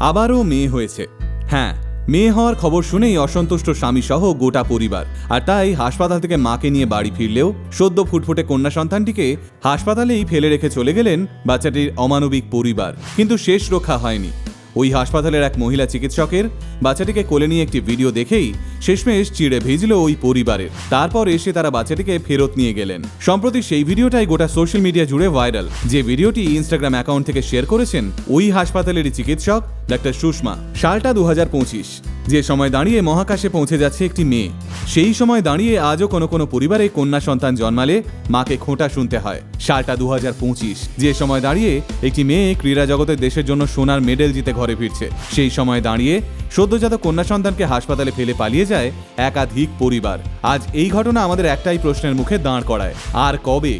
আবারও মেয়ে হয়েছে। হ্যাঁ মেয়ে হওয়ার খবর শুনেই অসন্তুষ্ট স্বামী সহ গোটা পরিবার। আর তাই হাসপাতাল থেকে মাকে নিয়ে বাড়ি ফিরলেও সদ্য ফুটফুটে কন্যা সন্তানটিকে হাসপাতালেই ফেলে রেখে চলে গেলেন বাচ্চাটির অমানবিক পরিবার। কিন্তু শেষ রক্ষা হয়নি। ওই হাসপাতালের এক মহিলা চিকিৎসকের বাচ্চাটিকে কোলে নিয়ে একটি ভিডিও দেখেই শেষমেশ চিড়ে ভিজল ওই পরিবারের। তারপর এসে তারা বাচ্চাটিকে ফেরত নিয়ে গেলেন। সম্প্রতি সেই ভিডিওটাই গোটা সোশ্যাল মিডিয়া জুড়ে ভাইরাল। যে ভিডিওটি ইনস্টাগ্রাম অ্যাকাউন্ট থেকে শেয়ার করেছেন, ওই হাসপাতালেরই চিকিৎসক ডাক্তার সুষমা, সালটা দু হাজার পঁচিশ। যে সময় দাঁড়িয়ে মহাকাশে পৌঁছে যাচ্ছে একটি মেয়ে, সেই সময় দাঁড়িয়ে আজও কোনো কোনো পরিবারে কন্যা সন্তান জন্মালে মাকে খোঁটা শুনতে হয়। সালটা দু হাজার পঁচিশ, যে সময় দাঁড়িয়ে একটি মেয়ে ক্রীড়া জগতের দেশের জন্য সোনার মেডেল জিতে ঘরে ফিরছে, সেই সময় দাঁড়িয়ে সদ্যজাত কন্যা সন্তানকে হাসপাতালে ফেলে পালিয়ে যায় একাধিক পরিবার। আজ এই ঘটনা আমাদের একটাই প্রশ্নের মুখে দাঁড় করায়, আর কবে?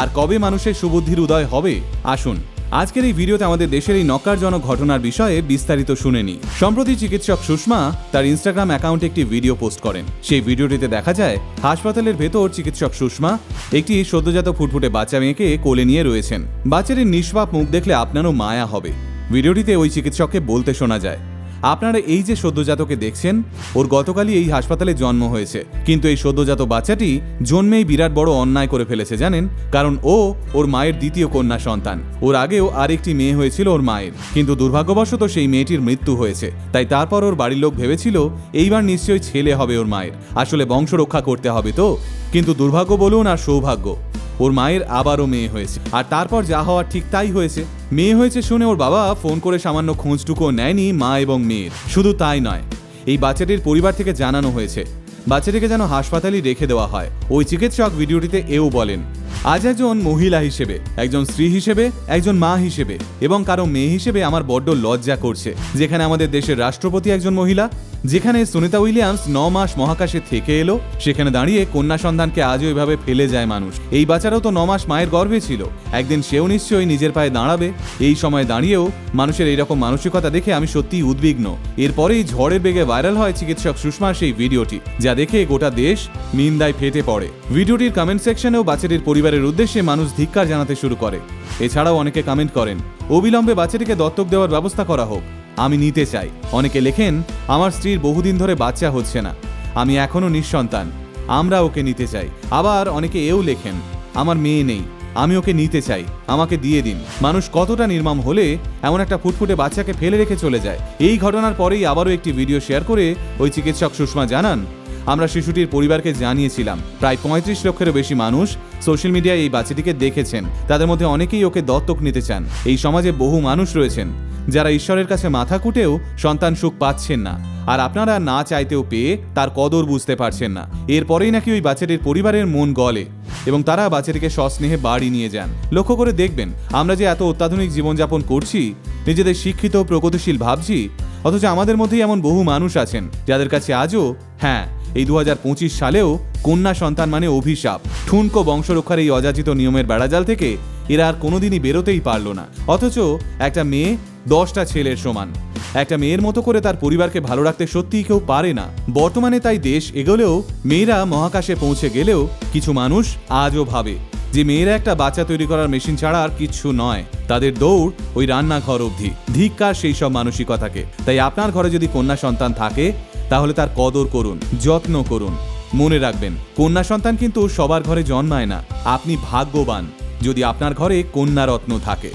আর কবে মানুষের সুবুদ্ধির উদয় হবে? আসুন আজকের এই ভিডিওতে আমাদের দেশের এই নকারজনক ঘটনার বিষয়ে বিস্তারিত শুনে নি সম্প্রতি চিকিৎসক সুষমা তার ইনস্টাগ্রাম অ্যাকাউন্টে একটি ভিডিও পোস্ট করেন। সেই ভিডিওটিতে দেখা যায়, হাসপাতালের ভেতর চিকিৎসক সুষমা একটি সদ্যজাত ফুটফুটে বাচ্চা মেয়েকে কোলে নিয়ে রয়েছেন। বাচ্চাটির নিষ্পাপ মুখ দেখলে আপনারও মায়া হবে। ভিডিওটিতে ওই চিকিৎসককে বলতে শোনা যায় আপনারা এই যে সদ্যজাতকে দেখছেন, ওর গতকালই এই হাসপাতালে জন্ম হয়েছে। কিন্তু এই সদ্যজাত বাচ্চাটি জন্মেই বিরাট বড় অন্যায় করে ফেলেছে, জানেন? কারণ ও ওর মায়ের দ্বিতীয় কন্যা সন্তান। ওর আগেও আরেকটি মেয়ে হয়েছিল ওর মায়ের। কিন্তু দুর্ভাগ্যবশত সেই মেয়েটির মৃত্যু হয়েছে। তাই তারপর ওর বাড়ির লোক ভেবেছিল, এইবার নিশ্চয়ই ছেলে হবে ওর মায়ের। আসলে বংশ রক্ষা করতে হবে তো। কিন্তু দুর্ভাগ্য বলুন আর সৌভাগ্য। ওর মায়ের আবারও মেয়ে হয়েছে। আর তারপর যা হওয়ার ঠিক তাই হয়েছে। মেয়ে হয়েছে শুনে ওর বাবা ফোন করে সামান্য খোঁজটুকুও নেয়নি মা এবং মেয়ের। শুধু তাই নয়, এই বাচ্চাটির পরিবার থেকে জানানো হয়েছে। বাচ্চাটিকে যেন হাসপাতালই রেখে দেওয়া হয়। ওই চিকিৎসক ভিডিওটিতে এও বলেন আজ একজন মহিলা হিসেবে, একজন স্ত্রী হিসেবে, একজন মা হিসেবে এবং কারও মেয়ে হিসেবে আমার বড্ড লজ্জা করছে। যেখানে আমাদের দেশের রাষ্ট্রপতি একজন মহিলা, যেখানে সুনিতা উইলিয়ামস ন মাস মহাকাশে থেকে এলো, সেখানে দাঁড়িয়ে কন্যা সন্তানকে আজও এভাবে ফেলে যায় মানুষ। এই বাচ্চারাও তো ন মাস মায়ের গর্ভে ছিল। একদিন সেও নিশ্চয়ই নিজের পায়ে দাঁড়াবে। এই সময় দাঁড়িয়েও মানুষের এইরকম মানসিকতা দেখে আমি সত্যিই উদ্বিগ্ন। এরপরেই ঝড়ের বেগে ভাইরাল হয় চিকিৎসক সুষমার সেই ভিডিওটি, যা দেখে গোটা দেশ নিন্দায় ফেটে পড়ে। ভিডিওটির কমেন্ট সেকশনেও বাচ্চাটির পরিবারের উদ্দেশ্যে মানুষ ধিক্কার জানাতে শুরু করে। এছাড়াও অনেকে কমেন্ট করেন, অবিলম্বে বাচ্চাটিকে দত্তক দেওয়ার ব্যবস্থা করা হোক। আমি নিতে চাই। অনেকে লেখেন, আমার স্ত্রীর বহুদিন ধরে বাচ্চা হচ্ছে না। আমি এখনও নিঃসন্তান। আমরা ওকে নিতে চাই। আবার অনেকে এও লেখেন, আমার মেয়ে নেই। আমি ওকে নিতে চাই। আমাকে দিয়ে দিন। মানুষ কতটা নির্মম হলে এমন একটা ফুটফুটে বাচ্চাকে ফেলে রেখে চলে যায়। এই ঘটনার পরেই আবারও একটি ভিডিও শেয়ার করে ওই চিকিৎসক সুষমা জানান আমরা শিশুটির পরিবারকে জানিয়েছিলাম। প্রায় পঁয়ত্রিশ লক্ষেরও বেশি মানুষ সোশ্যাল মিডিয়ায় এই বাচ্চাটিকে দেখেছেন। তাদের মধ্যে অনেকেই ওকে দত্তক নিতে চান। এই সমাজে বহু মানুষ রয়েছেন, যারা ঈশ্বরের কাছে মাথা কুটেও সন্তান সুখ পাচ্ছেন না। আর আপনারা না চাইতেও পেয়ে তার কদর বুঝতে পারছেন না। এরপরেই নাকি ওই বাচ্চাটির পরিবারের মন গলে এবং তারা বাচ্চাটিকে সস্নেহে বাড়ি নিয়ে যান। লক্ষ্য করে দেখবেন, আমরা যে এত অত্যাধুনিক জীবনযাপন করছি, নিজেদের শিক্ষিত, প্রগতিশীল ভাবছি, অথচ আমাদের মধ্যেই এমন বহু মানুষ আছেন, যাদের কাছে আজও হ্যাঁ এই দু হাজার পঁচিশ সালেও কন্যা সন্তান মানে অভিশাপ। ঠুনকো বংশরক্ষার এই অযাচিত নিয়মের বেড়াজাল থেকে এরা আর কোনোদিনই বেরোতেই পারল না। অথচ একটা মেয়ে দশটা ছেলের সমান। একটা মেয়ের মতো করে তার পরিবারকে ভালো রাখতে সত্যিই কেউ পারে না। বর্তমানে তাই দেশ এগোলেও মেয়েরা মহাকাশে পৌঁছে গেলেও কিছু মানুষ আজও ভাবে যে মেয়েরা একটা বাচ্চা তৈরি করার মেশিন ছাড়া আর কিচ্ছু নয়। তাদের দৌড় ওই রান্নাঘর অবধি। ধিক্কার সেই সব মানসিকতাকে। তাই আপনার ঘরে যদি কন্যা সন্তান থাকে তাহলে তার কদর করুন, যত্ন করুন। মনে রাখবেন, কন্যা সন্তান কিন্তু সবার ঘরে জন্মায় না। আপনি ভাগ্যবান, যদি আপনার ঘরে কন্যা রত্ন থাকে।